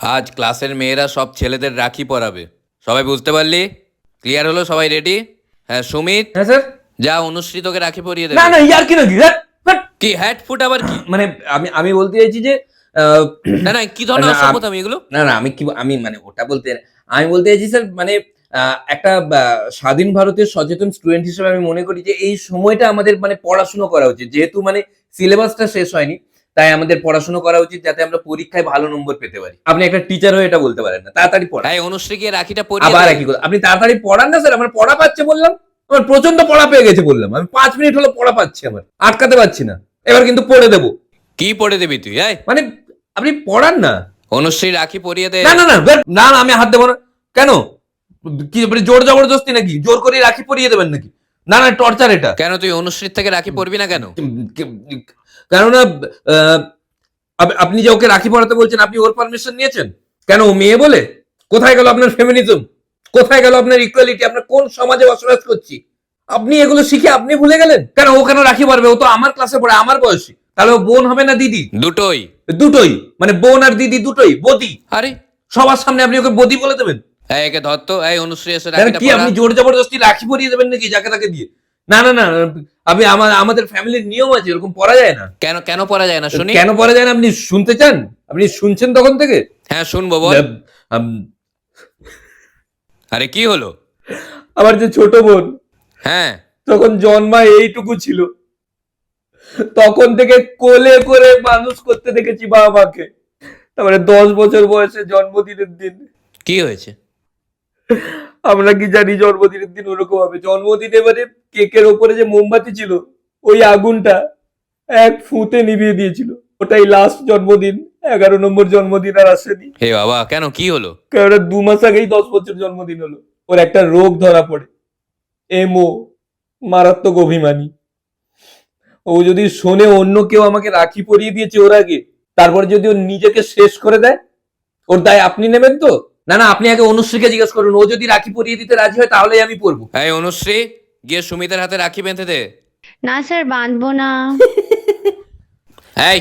আজ ক্লাসের মেয়েরা সব ছেলেদের রাখি পরাবে। সবাই বুঝতে পারলি? ক্লিয়ার হলো সবাই রেডি হ্যাঁ সুমিত? হ্যাঁ স্যার। যা অনুশ্রী তোকে রাখি পরিয়ে দেবে। না ইয়ার কি নাকি। কি হ্যাট ফুট আবার কি? মানে আমি আমি বলতে চাইছি যে আহ, না না কি ধরনের না, অসভ্যতা আমি এগুলো? না না আমি কি আমি মানে ওটা বলতে আমি বলতে চাইছি স্যার মানে একটা স্বাধীন ভারতের সচেতন স্টুডেন্ট হিসেবে আমি মনে করি যে এই সময়টা আমাদের মানে পড়াশুনো করা উচিত। যেহেতু মানে সিলেবাসটা শেষ হয়নি তাই আমাদের পড়াশোনা করা উচিত যাতে আমরা পরীক্ষায় ভালো নম্বর পেতে পারি। আপনি একটা টিচার হয়ে এটা বলতে পারেন না তাড়াতাড়ি পড়ান। তাই অনুশ্রী গিয়ে রাখিটা পরিয়ে আবার। একই কথা। আপনি তাড়াতাড়ি পড়ান না স্যার? আমার পড়া পাচ্ছে বললাম। আমার প্রচণ্ড পড়া পেয়ে গেছে বললাম। আমি পাঁচ মিনিট হলো পড়া পাচ্ছি আমার। আটকাতে পারছি না। এবার কিন্তু পড়ে দেবো। কি পড়ে দিবি তুই এই? মানে আপনি পড়ান না। অনুশ্রী রাখি পরিয়ে দে। না না না না না আমি হাত দেবো না। কেন? কি আপনি জোর জবরদস্তি নাকি? জোর করে রাখি পরিয়ে দেবেন নাকি? না না টর্চার এটা। কেন তুই অনুশ্রীর থেকে রাখি পড়বি না কেন? কেননা আপনি যে ওকে রাখি পরাতে বলছেন আপনি ওর পারমিশন নিয়েছেন? কেন ও মেয়ে বলে? কোথায় গেল আপনার ফেমিনিজম কোথায় গেল আপনার ইকুয়ালিটি আপনার কোন সমাজে বসবাস করছি? আপনি এগুলো শিখে আপনি ভুলে গেলেন? কেন ও কেন রাখি পারবে? ও তো আমার ক্লাসে পড়ে আমার বয়সী। তাহলে ও বোন হবে না দিদি? দুটোই। দুটোই। মানে বোন আর দিদি দুটোই বদি। আরে। সবার সামনে আপনি ওকে বদি বলে দেবেন? একে ধর তো এই অনুশ্রী এসে রাখিটা কি আপনি জোর জবরদস্তি রাখি পরিয়ে দেবেন নাকি যাকে তাকে দিয়ে? না না না আমি আমার আমাদের ফ্যামিলির নিয়ম আছে এরকম পড়া যায় না। কেন কেন পরা যায় না শুনি। কেন পড়া যায় না আপনি শুনতে চান? আপনি শুনছেন তখন থেকে? হ্যাঁ শুনব বল। আরে কি হলো? আমার যে ছোট বোন হ্যাঁ। তখন জন্মা এইটুকু ছিল। তখন থেকে কোলে করে মানুষ করতে দেখেছি বাবা মাকে তারপরে দশ বছর বয়সে জন্মদিনের দিন। কি হয়েছে? আমরা কি জানি জন্মদিনের দিন ওরকম হবে? জন্মদিন এবারে কেকের ওপরে যে মোমবাতি ছিল ওই আগুনটা এক ফুঁতে নিভিয়ে দিয়েছিল। ওটাই লাস্ট জন্মদিন এগারো নম্বর জন্মদিন আর আসেনি। হে বাবা কেন? কি হলো? কারণ দু মাস আগেই দশ বছর জন্মদিন হলো। ওর একটা রোগ ধরা পড়ে। এমও মারাত্মক অভিমানী। ও যদি শোনে অন্য কেউ আমাকে রাখি পরিয়ে দিয়েছে ওর আগে তারপরে যদি ও নিজেকে শেষ করে দেয় ওর দায় আপনি নেবেন তো? না না আপনি আগে অনুশ্রীকে জিজ্ঞেস করুন। ও যদি রাখি পরিয়ে দিতে রাজি হয় তাহলেই আমি পরবো। এই অনুশ্রী গিয়ে সুমিতের হাতে রাখি বেঁধে দে। না স্যার বাঁধবো না। এই